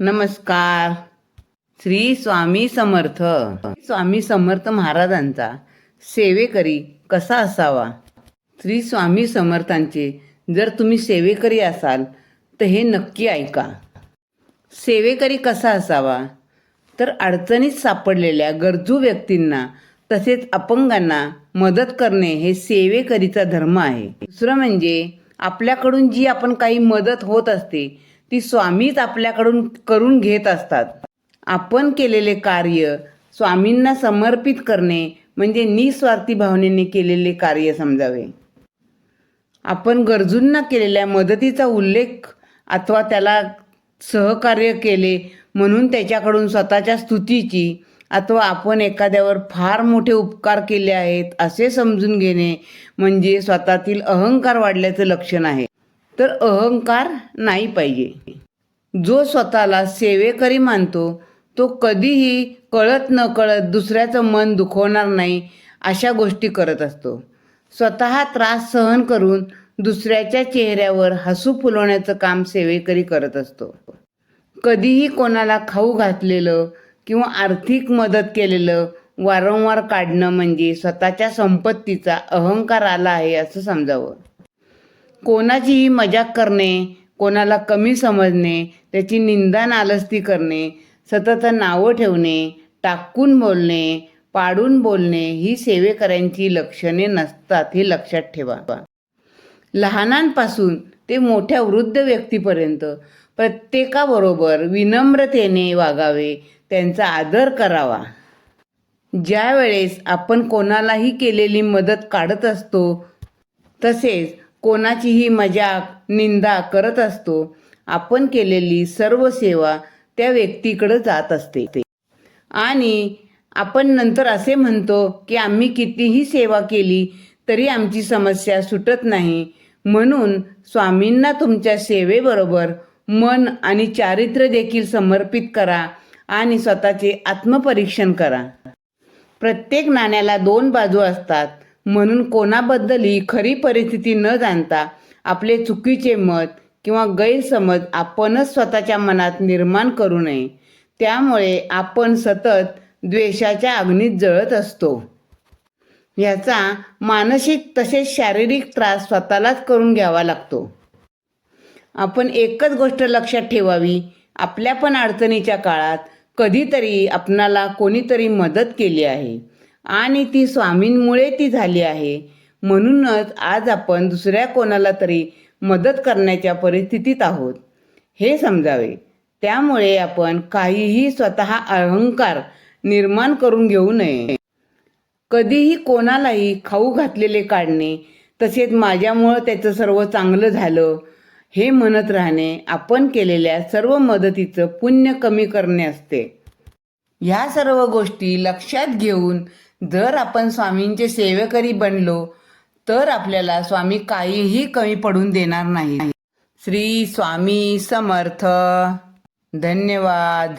नमस्कार. श्री स्वामी समर्थ. स्वामी समर्थ महाराजांचा सेवेकरी कसा असावा? श्री स्वामी समर्थांचे जर तुम्ही सेवेकरी असाल तर हे नक्की ऐका. सेवेकरी कसा असावा? तर अडचणीत सापडलेल्या गरजू व्यक्तींना तसेच अपंगांना मदत करणे हे सेवेकरीचा धर्म आहे. दुसरं म्हणजे आपल्याकडून जी आपण काही मदत होत असते ती स्वामीच आपल्याकडून करून घेत असतात. आपण केलेले कार्य स्वामींना समर्पित करणे म्हणजे निस्वार्थी भावनेने केलेले कार्य समजावे. आपण गरजूंना केलेल्या मदतीचा उल्लेख अथवा त्याला सहकार्य केले म्हणून त्याच्याकडून स्वतःच्या स्तुतीची अथवा आपण एखाद्यावर फार मोठे उपकार केले आहेत असे समजून घेणे म्हणजे स्वतःतील अहंकार वाढल्याचं लक्षण आहे. तर अहंकार नाही पाहिजे. जो स्वतःला सेवेकरी मानतो तो कधीही कळत न कळत दुसऱ्याचं मन दुखवणार नाही अशा गोष्टी करत असतो. स्वतः त्रास सहन करून दुसऱ्याच्या चेहऱ्यावर हसू फुलवण्याचं काम सेवेकरी करत असतो. कधीही कोणाला खाऊ घातलेलं किंवा आर्थिक मदत केलेलं वारंवार काढणं म्हणजे स्वतःच्या संपत्तीचा अहंकार आला आहे असं समजावं. कोणाचीही मजाक करणे कोणाला कमी समजणे त्याची निंदा नालस्ती करणे सतत नावं ठेवणे टाकून बोलणे पाडून बोलणे ही सेवेकऱ्यांची लक्षणे नसतात हे लक्षात ठेवा. लहानांपासून ते मोठ्या वृद्ध व्यक्तीपर्यंत प्रत्येकाबरोबर विनम्रतेने वागावे त्यांचा आदर करावा. ज्या वेळेस आपण कोणालाही केलेली मदत काढत असतो तसेच कोणाचीही मजाक निंदा करत असतो आपण केलेली सर्व सेवा त्या व्यक्तीकडे जात असते. आणि आपण नंतर असे म्हणतो की आम्ही कितीही सेवा केली तरी आमची समस्या सुटत नाही. म्हणून स्वामींना तुमच्या सेवेबरोबर मन आणि चारित्र्य देखील समर्पित करा आणि स्वतःचे आत्मपरीक्षण करा. प्रत्येक नाण्याला दोन बाजू असतात. म्हणून कोणाबद्दलही खरी परिस्थिती न जाणता आपले चुकीचे मत किंवा गैरसमज आपणच स्वतःच्या मनात निर्माण करू नये. त्यामुळे आपण सतत द्वेषाच्या अग्नीत जळत असतो. याचा मानसिक तसेच शारीरिक त्रास स्वतःलाच करून घ्यावा लागतो. आपण एकच गोष्ट लक्षात ठेवावी आपल्या पण अडचणीच्या काळात कधीतरी आपणाला कोणीतरी मदत केली आहे. आणि ती स्वामींमुळे ती झाली आहे. म्हणूनच आज आपण दुसऱ्या कोणाला तरी मदत करण्याच्या परिस्थितीत आहोत. हे समजावे. त्यामुळे आपण काहीही स्वतः अहंकार निर्माण करून घेऊ नये. कधीही कोणालाही खाऊ घातलेले काढणे तसेच माझ्यामुळं त्याचं सर्व चांगलं झालं हे म्हणत राहणे आपण केलेल्या सर्व मदतीचं पुण्य कमी करणे असते. ह्या सर्व गोष्टी लक्षात घेऊन जर आपण स्वामींचे सेवेकरी बनलो तर आपल्याला स्वामी काहीही कमी पडून देणार नाही. श्री स्वामी समर्थ. धन्यवाद.